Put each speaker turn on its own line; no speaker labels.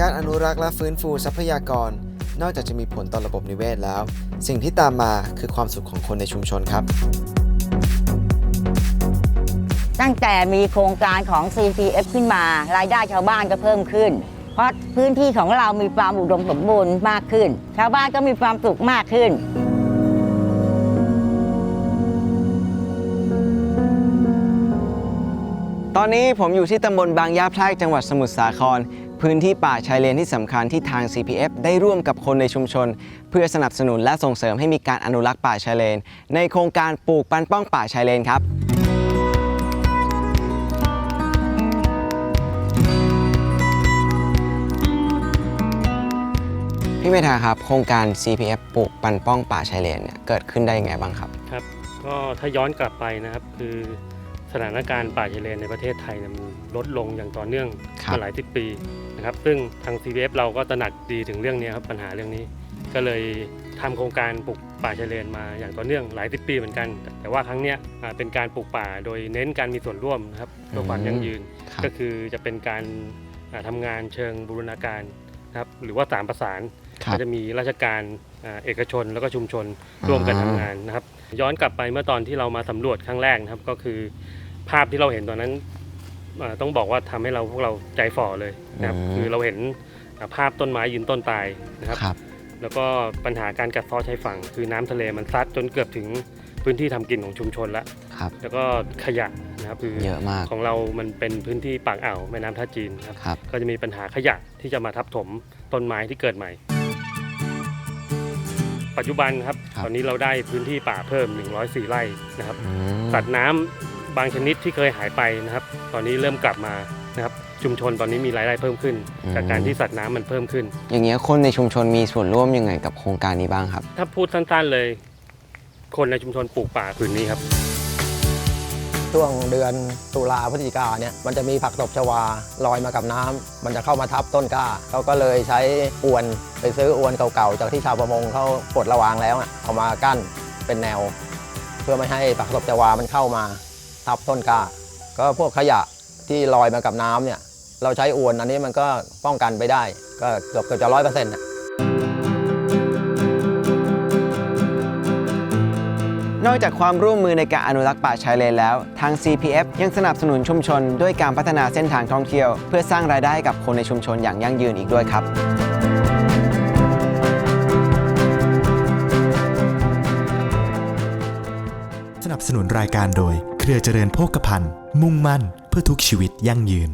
การอนุรักษ์และฟื้นฟูทรัพยากร นอกจากจะมีผลต่อระบบนิเวศแล้ว สิ่งที่ตามมาคือความสุขของคนในชุมชนครับ
ตั้งแต่มีโครงการของ CPF ขึ้นมา รายได้ชาวบ้านก็เพิ่มขึ้น เพราะพื้นที่ของเรามีความอุดมสมบูรณ์มากขึ้น ชาวบ้านก็มีความสุขมากขึ้น
ตอนนี้ผมอยู่ที่ตำบลบางยาแพรกจังหวัดสมุทรสาคร พื้นที่ป่าชายเลนที่สำคัญที่ทาง CPF ได้ร่วมกับคนในชุมชน เพื่อสนับสนุนและส่งเสริมให้มีการอนุรักษ์ป่าชายเลน ในโครงการปลูกปันป้องป่าชายเลนครับพี่เมธาครับ โครงการ CPF ปลูกปันป้องป่าชายเลนเนี่ยเกิดขึ้นได้ยังไงบ้างครับ
ครับ ก็ถ้าย้อนกลับไปนะครับคือ สถานการณ์ป่าชายเลนในประเทศไทยเนี่ยมันลดลงอย่างต่อเนื่อง
ครับ
มาหลายสิบปีนะครับ ซึ่งทาง CVF เราก็ตระหนักดีถึงเรื่องนี้ครับปัญหาเรื่องนี้ ก็เลยทำโครงการปลูกป่าชายเลนมาอย่างต่อเนื่องหลายสิบปีเหมือนกัน แต่ว่าครั้งเนี้ยอ่าเป็นการปลูกป่าโดยเน้นการมีส่วนร่วมนะครับเพื่อความยั่งยืน
ครับ
ก็คือจะเป็นการอ่าทำงานเชิงบูรณาการนะครับหรือว่าสามประสาน
ครับ
ก็จะมีราชการอ่าเอกชนแล้วก็ชุมชนร่วมกันทำงานนะครับ ย้อนกลับไปเมื่อตอนที่เรามาสำรวจครั้งแรกนะครับ ก็คือภาพที่เราเห็นตอนนั้นอ่าต้องบอกว่าทำให้เราพวกเราใจฝ่อเลยนะครับ
อืม
คือเราเห็นอ่าภาพต้นไม้ยืนต้นตายนะครับ
ครับ
แล้วก็ปัญหาการกัดเซาะชายฝั่ง คือน้ำทะเลมันซัดจนเกือบถึงพื้นที่ทำกินของชุมชนแล้ว
ครับ
แล้วก็ขยะนะครับคือ
เยอะมาก
ของเรามันเป็นพื้นที่ปากอ่าวแม่น้ำท่าจีนครับ
ครับ
ก็จะมีปัญหาขยะที่จะมาทับถมต้นไม้ที่เกิดใหม่ ปัจจุบันครับ
ครับ
ตอนนี้เราได้พื้นที่ป่าเพิ่ม 104 ไร่นะครับ
อืม
สัตว์น้ำบางชนิดที่เคยหายไปนะครับ ตอนนี้เริ่มกลับมานะครับ ชุมชนตอนนี้มีรายได้เพิ่มขึ้น จากการที่สัตว์น้ำมันเพิ่มขึ้น
อย่างเงี้ยคนในชุมชนมีส่วนร่วมยังไงกับโครงการนี้บ้างครับ
ถ้าพูดสั้นๆเลย คนในชุมชนปลูกป่าผืนนี้ครับ
ช่วงเดือนตุลาพฤศจิกาเนี่ยมันจะมีผักตบชวาลอยมากับน้ำมันจะเข้ามาทับต้นกล้าเขาก็เลยใช้อวนไปซื้ออวนเก่าๆจากที่ชาวประมงเขาปลดระวางแล้วอะเอามากั้นเป็นแนว เพื่อไม่ให้ผักตบชวามันเข้ามาทับต้นกล้า ก็พวกขยะที่ลอยมากับน้ำเนี่ยเราใช้อวนอันนี้มันก็ป้องกันไปได้ ก็เกือบเกือบจะร้อยเปอร์เซ็นต์
นอกจากความร่วมมือในการอนุรักษ์ป่าชายเลนแล้ว ทาง CPF ยังสนับสนุนชุมชน ด้วยการพัฒนาเส้นทางท่องเที่ยว เพื่อสร้างรายได้กับคนในชุมชนอย่างยั่งยืนอีกด้วยครับ
สนับสนุนรายการโดย เครือเจริญโภคภัณฑ์ มุ่งมั่น เพื่อทุกชีวิตยั่งยืน